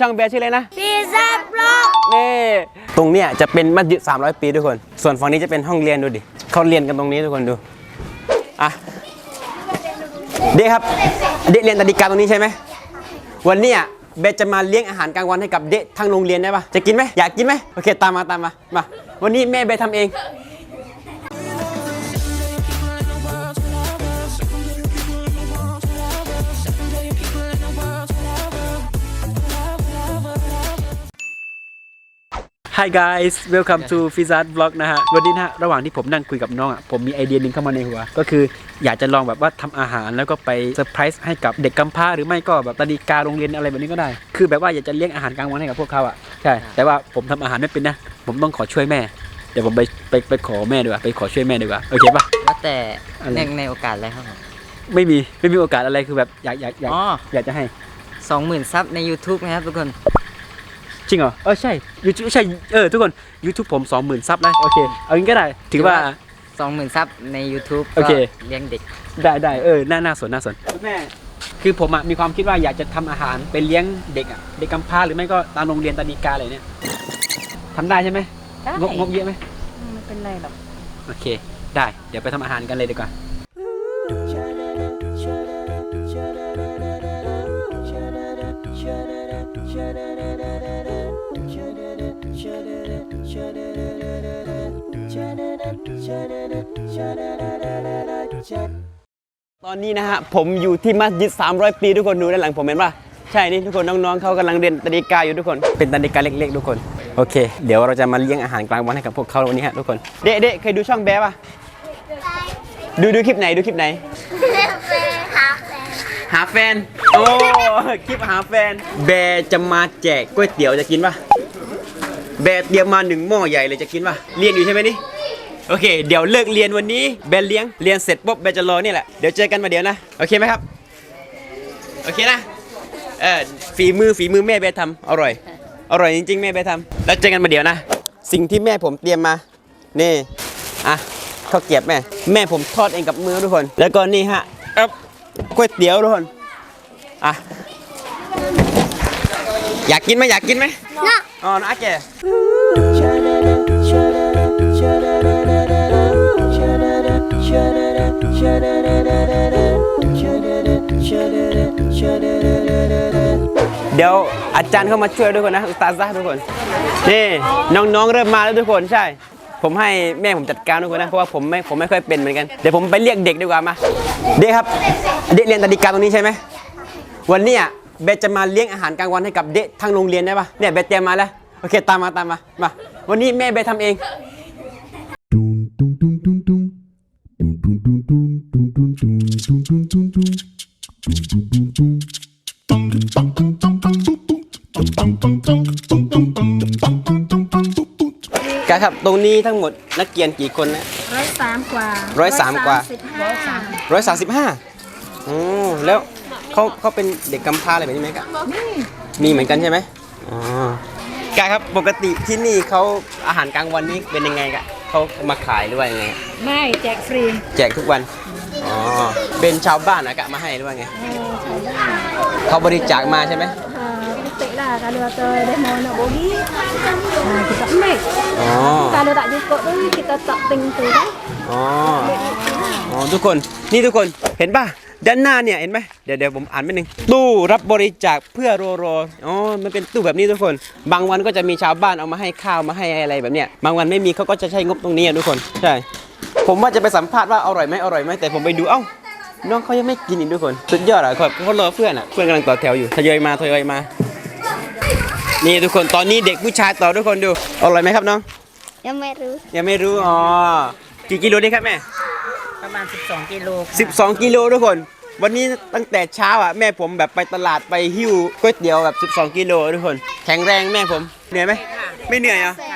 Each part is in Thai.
ช่างแบร์ชื่ออะไรนะพิซซ่าบล็อกนี่ตรงเนี้ยจะเป็นมัสยิด300 ปีทุกคน ส่วนฝั่งนี้จะเป็นห้องเรียนดูดิเขาเรียนกันตรงนี้ทุกคนดูอะเด็กครับเด็กเรียนตาดิกาตรงนี้ใช่ไหมวันเนี้ยเบสจะมาเลี้ยงอาหารกลางวันให้กับเด็กทั้งโรงเรียนได้ปะจะกินไหมอยากกินไหมโอเคตามมาตามมามาวันนี้แม่เบสทำเอง Hi guys welcome to f i z a t Vlog นะฮะ วันนี้นะฮะ ระหว่างที่ผมนั่งคุยกับน้องอะ ผมมีไอเดียหนึงเข้ามาในหัว ก็คืออยากจะลองแบบว่าทำอาหารแล้วก็ไปเซอร์ไพรส์ให้กับเด็กกำพร้าหรือไม่ก็แบบตาดีกาโรงเรียนอะไรแบบนี้ก็ได้ คือแบบว่าอยากจะเลี้ยงอาหารกลางวันให้กับพวกเขาอะ ใช่ แต่ว่าผมทำอาหารไม่เป็นนะ ผมต้องขอช่วยแม่ เดี๋ยวผมไปไปไปขอแม่ดีกว่า ไปขอช่วยแม่ดีกว่า โอเคปะแล้วแต่อะไรในในโอกาสอะไรครับผมไม่มี ไม่มีโอกาสอะไรคือแบบอยากอยากอยากอ๋ออยากจะให้สองหมื่นซับใน YouTube นะครับทุกคน จริงเหรอเออใช่ YouTube ใช่เออทุกคน YouTube ผม 20,000ซับนะโอเคเอางี้ก็ได้ถือว่า สองหมื่นซับใน YouTube โอเค ก็เลี้ยงเด็ก ได้ได้เออน่าน่าสนน่าสนแม่ คือผมอะมีความคิดว่าอยากจะทำอาหารไปเลี้ยงเด็กอะเด็กกำพร้าหรือไม่ก็ตามโรงเรียนตาดีกาอะไรเนี่ยทำได้ใช่ไหมได้ งบงบเยอะไหมไม่เป็นไรหรอก โอเค ได้ เดี๋ยวไปทำอาหารกันเลยดีกว่า ตอนนี้นะฮะผมอยู่ที่มัสยิด 300 ปีทุกคนดูด้านหลังผมเห็นป่ะใช่นี่ทุกคนน้องๆเขากำลังเรียนตาดีกาอยู่ทุกคน เป็นตาดีกาเล็กๆทุกคนโอเค เดี๋ยวเราจะมาเลี้ยงอาหารกลางวันให้กับพวกเขาวันนี้ฮะทุกคนเด็กๆเคยดูช่องแบ๊ป่ะดูดูคลิปไหนดูคลิปไหนหาแฟน โอ้ คลิปหาแฟน แบร์จะมาแจกก๋วยเตี๋ยวจะกินป่ะ แบร์เตรียมมาหนึ่งหม้อใหญ่เลยจะกินป่ะ เรียนอยู่ใช่ไหมนี่ โอเค เดี๋ยวเลิกเรียนวันนี้แบร์เลี้ยงเรียนเสร็จปุ๊บแบร์จะรอนี่แหละ เดี๋ยวเจอกันมาเดี๋ยวนะ โอเคไหมครับ โอเคนะ เออฝีมือฝีมือแม่แบร์ทำอร่อย อร่อยจริงๆ แม่แบร์ทำแล้วเจอกันมาเดี๋ยวนะ สิ่งที่แม่ผมเตรียมมา นี่ อะข้าวเกรียบแม่ แม่ผมทอดเองกับมือทุกคน แล้วก็นี่ฮะเอ๊บก๋วยเตี๋ยวทุกคน อะ อยากกินไหมอยากกินไหมน่ะอ๋อนะแก เดี๋ยวอาจารย์เข้ามาช่วยด้วยคนนะอุสตาซะทุกคนนี่น้องๆเริ่มมาแล้วทุกคนใช่ ผมให้แม่ผมจัดการทุกคนนะเพราะว่าผมไม่ผมไม่ค่อยเป็นเหมือนกันเดี๋ยวผมไปเรียกเด็กดีกว่ามาเด็กครับเด็กเรียนตาดิกาตรงนี้ใช่ไหมวันนี้ยเบจะมาเลี้ยงอาหารกลางวันให้กับเด็กทั้งโรงเรียนได้ปะเนี่ยเบเตรียมมาแล้วโอเคตามมาตามมามาวันนี้แม่เบสทำเอง กะครับ ตรงนี้ทั้งหมดนักเรียนกี่คนนะ ร้อยสามกว่าร้อยสามกว่า สิบห้าร้อยสามสิบห้าอ๋อแล้วเขาเขาเป็นเด็กกำพร้าอะไรแบบนี้ไหมกะมีเหมือนกันใช่ไหมอ๋อกะครับปกติที่นี่เขาอาหารกลางวันนี้เป็นยังไงกะเขามาขายหรือว่ายังไงไม่แจกฟรีแจกทุกวัน อ๋อ เป็นชาวบ้านนะกะมาให้หรือว่าไงเขาบริจาคมาใช่ไหม Kita lah kalau kata demo nak bagi Nah kita make อ๋อ Kalau tak cukup tu kita tak ting tu kan อ๋ออ๋อทุกคนนี่ทุกคนเห็นป่ะด้านหน้าเนี่ยเห็นไหมเดี๋ยวเดี๋ยวผมอ่านไม่หนึ่งตู้รับบริจาคเพื่อโรโรอ๋อมันเป็นตู้แบบนี้ทุกคน บางวันก็จะมีชาวบ้านเอามาให้ข้าวมาให้อะไรแบบเนี้ยบางวันไม่มีเขาก็จะใช้งบตรงนี้ทุกคนใช่ผมว่าจะไปสัมภาษณ์ว่าอร่อยไหมอร่อยไหมแต่ผมไปดูเอ้าน้องเขายังไม่กินอีกทุกคน สุดยอดอะเขาเขารอเพื่อนอะเพื่อนกำลังต่อแถวอยู่ทยอยมาทยอยมา นี่ทุกคนตอนนี้เด็กผู้ชายต่อทุกคนดูอร่อยไหมครับน้อง Yang meru ยังไม่รู้อ๋อกี่กิโลดีครับแม่ ประมาณ 12 กิโล12 กิโลทุกคน วันนี้ตั้งแต่เช้าอะแม่ผมแบบไปตลาดไปหิ้วก๋วยเตี๋ยวแบบ 12 กิโลทุกคน แข็งแรงแม่ผมเหนื่อยไหมไม่เหนื่อยอะทำด้วยใจค่ะ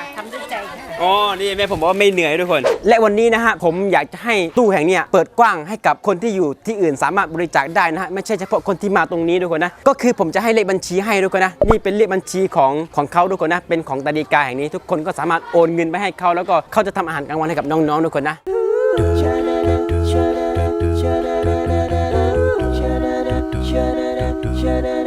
อ๋อ นี่แม่ผมบอกว่าไม่เหนื่อยทุกคน และวันนี้นะฮะผมอยากจะให้ตู้แห่งเนี้ยเปิดกว้างให้กับคนที่อยู่ที่อื่นสามารถบริจาคได้นะฮะไม่ใช่เฉพาะคนที่มาตรงนี้ทุกคนนะก็คือผมจะให้เลขบัญชีให้ทุกคนนะนี่เป็นเลขบัญชีของของเขาทุกคนนะเป็นของตาดีกาแห่งนี้ ทุกคนก็สามารถโอนเงินไปให้เขาแล้วก็เขาจะทำอาหารกลางวันให้กับน้องๆทุกคนนะเ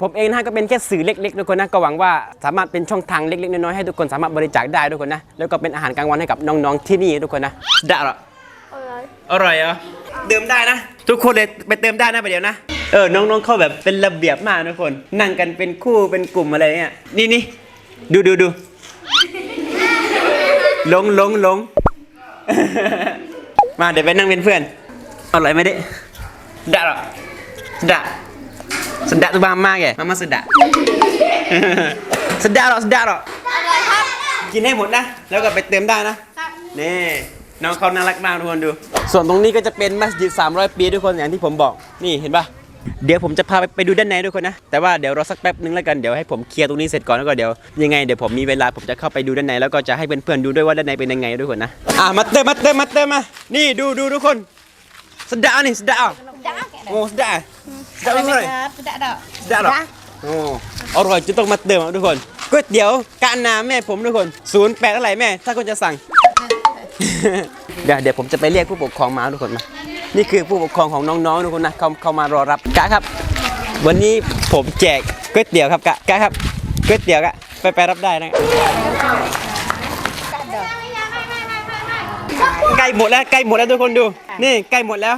ผมเองนะก็เป็นแค่สื่อเล็กๆทุกคนนะก็หวังว่าสามารถเป็นช่องทางเล็กๆน้อยๆให้ทุกคนสามารถบริจาคได้ทุกคนนะแล้วก็เป็นอาหารกลางวันให้กับน้องๆที่นี่ทุกคนนะได้หรออร่อยเหรอเติมได้นะ ทุกคนเลยไปเติมได้นะไปเดี๋ยวนะเออน้องๆเข้าแบบเป็นระเบียบมากทุกคน นั่งกันเป็นคู่เป็นกลุ่มอะไรเงี้ยนี่นี่ดูดูดูลงลงลงมาเดี๋ยวไปนั่งเป็นเพื่อนอร่อยไหมเด็ ได้หรอได้ Sedap tu bang Mama ke? Mama sedap. sedap หรอ sedap หรอกินให้หมดนะ แล้วก็ไปเติมได้นะนี่ น้องเขาน่ารักมากทุกคนดู ส่วนตรงนี้ก็จะเป็นมัสยิด 300 ปีทุกคนอย่างที่ผมบอก นี่เห็นปะเดี๋ยวผมจะพาไปไปดูด้านในทุกคนนะ แต่ว่าเดี๋ยวรอสักแป๊บนึงแล้วกัน เดี๋ยวให้ผมเคลียร์ตรงนี้เสร็จก่อนแล้วก็เดี๋ยวยังไงเดี๋ยวผมมีเวลาผมจะเข้าไปดูด้านในแล้วก็จะให้เพื่อนๆดูด้วยว่าด้านในเป็นยังไงทุกคนนะ อะมาเติมมาเติมมาเติมมา นี่ดูดูทุกคน sedap ni sedap oh sedap sedap betul Tidak ada. ได้หรอโอ้อร่อยจะต้องมาเติมอะทุกคนก๋วยเตี๋ยวกานาแม่ผมทุกคนศูนย์แปดอะไรแม่ ถ้าคนจะสั่ง เดี๋ยวเดี๋ยวผมจะไปเรียกผู้ปกครองมาทุกคนมานี่คือผู้ปกครองของน้องๆทุกคนนะเขาเขามารอรับกะครับ วันนี้ผมแจกก๋วยเตี๋ยวครับกะกะครับก๋วยเตี๋ยวกะไปไปรับได้นะใกล้ หมดแล้วใกล้หมดแล้วทุกคนดู นี่ใกล้หมดแล้ว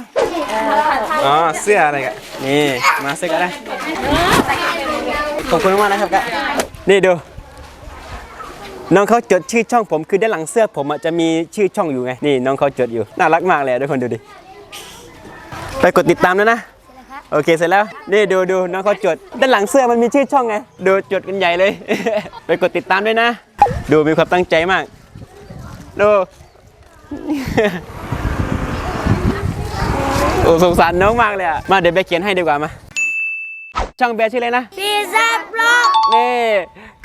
อ๋อเสื้ออะไรกันนี่มาเสื้อกันได้ขอบคุณมากนะครับกะนี่ดูน้องเขาจดชื่อช่องผมคือด้านหลังเสื้อผมอะจะมีชื่อช่องอยู่ไงนี่น้องเขาจดอยู่น่ารักมากเลยอะทุกคนดูดิไปกดติดตามแล้วนะโอเคเสร็จแล้วนี่ดูดูน้องเขาจด ด้านหลังเสื้อมันมีชื่อช่องไงดูจดกันใหญ่เลย ไปกดติดตามด้วยนะ ดูมีความตั้งใจมากดู โอ้สงสารน้องมากเลยอะ มาเดี๋ยวแบร์เขียนให้ดีกว่ามา ช่องแบร์ชื่ออะไรนะพิซซ่าบล็อกนี่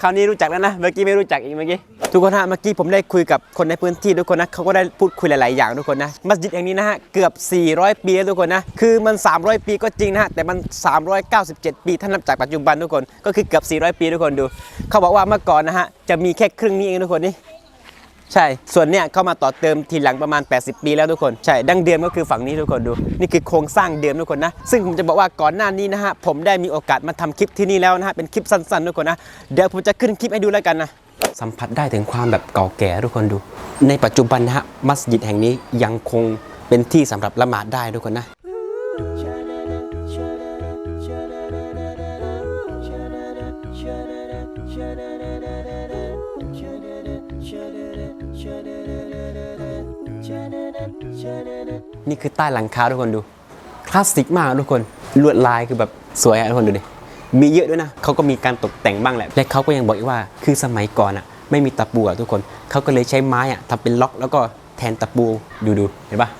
คราวนี้รู้จักแล้วนะ เมื่อกี้ไม่รู้จักอีกเมื่อกี้ ทุกคนฮะ เมื่อกี้ผมได้คุยกับคนในพื้นที่ทุกคนนะเขาก็ได้พูดคุยหลาย ๆ อย่างทุกคนนะ มัสยิดแห่งนี้นะฮะ เกือบ 400 ปีแล้วทุกคนนะ คือมัน 300 ปีก็จริงนะฮะ แต่มัน 397 ปีถ้านับจากปัจจุบันทุกคน ก็คือเกือบ 400 ปีทุกคนดู เขาบอกว่าเมื่อก่อนนะฮะ จะมีแค่ครึ่งนี้เองทุกคนนี่ ใช่ ส่วนเนี้ยเข้ามาต่อเติมทีหลังประมาณ 80 ปีแล้วทุกคน ใช่ ดั้งเดิมก็คือฝั่งนี้ทุกคนดู นี่คือโครงสร้างเดิมทุกคนนะ ซึ่งผมจะบอกว่าก่อนหน้านี้นะฮะ ผมได้มีโอกาสมาทำคลิปที่นี่แล้วนะฮะ เป็นคลิปสั้นๆทุกคนนะ เดี๋ยวผมจะขึ้นคลิปให้ดูแล้วกันนะ สัมผัสได้ถึงความแบบเก่าแก่ทุกคนดู ในปัจจุบันนะฮะ มัสยิดแห่งนี้ยังคงเป็นที่สำหรับละหมาดได้ทุกคนนะ นี่คือใต้หลังคาทุกคนดู คลาสสิกมากทุกคน ลวดลายคือแบบสวยอะทุกคนดูดิ มีเยอะด้วยนะ เขาก็มีการตกแต่งบ้างแหละ และเขาก็ยังบอกอีกว่า คือสมัยก่อนอะไม่มีตะปูอะทุกคน เขาก็เลยใช้ไม้อะทำเป็นล็อกแล้วก็แทนตะปู ดูดูเห็นปะ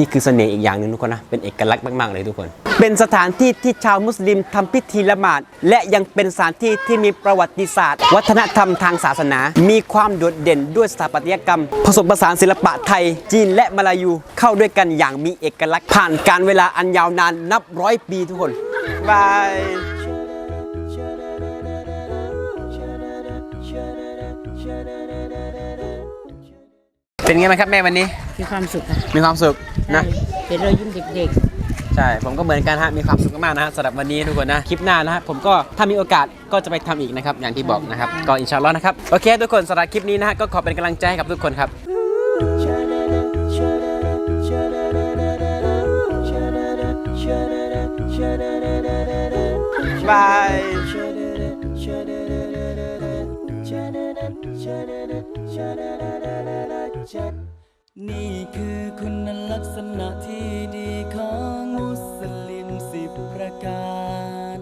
นี่คือเสน่ห์อีกอย่างหนึ่งทุกคนนะ เป็นเอกลักษณ์มาก ๆ เลยทุกคน เป็นสถานที่ที่ชาวมุสลิมทำพิธีละหมาด และยังเป็นสถานที่ที่มีประวัติศาสตร์ วัฒนธรรมทางศาสนา มีความโดดเด่นด้วยสถาปัตยกรรม ผสมผสานศิลปะไทย จีนและมาลายูเข้าด้วยกันอย่างมีเอกลักษณ์ผ่านการเวลาอันยาวนานนับร้อยปีทุกคนบาย เป็นไงบ้างครับแม่วันนี้ มีความสุขค่ะมีความสุขนะเป็นรอยยิ้มเด็กใช่ ผมก็เหมือนกันฮะ มีความสุขมากๆนะฮะสำหรับวันนี้ทุกคนนะ คลิปหน้านะฮะ ผมก็ถ้ามีโอกาสก็จะไปทำอีกนะครับ อย่างที่บอกนะครับ ก็อินชาอัลลอฮ์นะครับ โอเค ทุกคนสำหรับคลิปนี้นะฮะ ก็ขอเป็นกำลังใจให้กับทุกคนครับบาย นี่คือคุณลักษณะที่ดีของมุสลิมสิบประการ